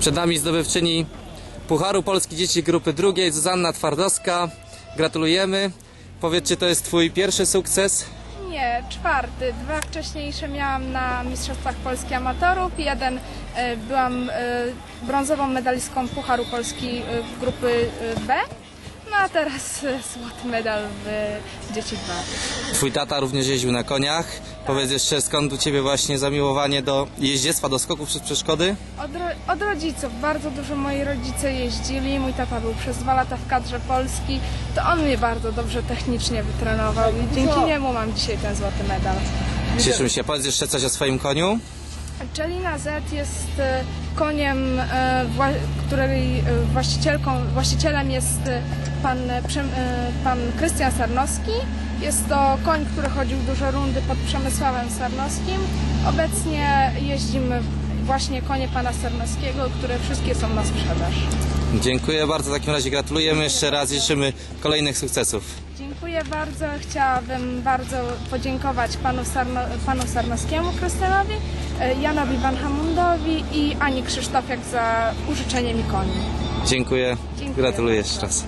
Przed nami zdobywczyni Pucharu Polski Dzieci Grupy Drugiej, Zuzanna Twardowska. Gratulujemy. Powiedz, czy to jest Twój pierwszy sukces? Nie, czwarty. Dwa wcześniejsze miałam na Mistrzostwach Polski Amatorów. Jeden e, byłam e, brązową medalistką Pucharu Polski e, grupy B. No a teraz e, złoty medal w Dzieci 2. Twój tata również jeździł na koniach. Powiedz jeszcze, skąd u Ciebie właśnie zamiłowanie do jeździectwa, do skoków przez przeszkody? Od, ro- od rodziców. Bardzo dużo moi rodzice jeździli. Mój tata był przez dwa lata w kadrze Polski. To on mnie bardzo dobrze technicznie wytrenował i dzięki niemu mam dzisiaj ten złoty medal. Cieszymy się. Powiedz jeszcze coś o swoim koniu. Czelina Z jest e, koniem, e, której e, właścicielką, właścicielem jest pan, pan Krystian Sarnowski. Jest to koń, który chodził duże rundy pod Przemysławem Sarnowskim. Obecnie jeździmy właśnie konie pana Sarnowskiego, które wszystkie są na sprzedaż. Dziękuję bardzo. W takim razie gratulujemy jeszcze raz i życzymy kolejnych sukcesów. Dziękuję bardzo. Chciałabym bardzo podziękować panu, Sarno, panu Sarnowskiemu Krystianowi, e, Janowi Van Hamundowi i Ani Krzysztofiak za użyczenie mi koni. Dziękuję. Dziękuję Gratuluję bardzo. jeszcze raz.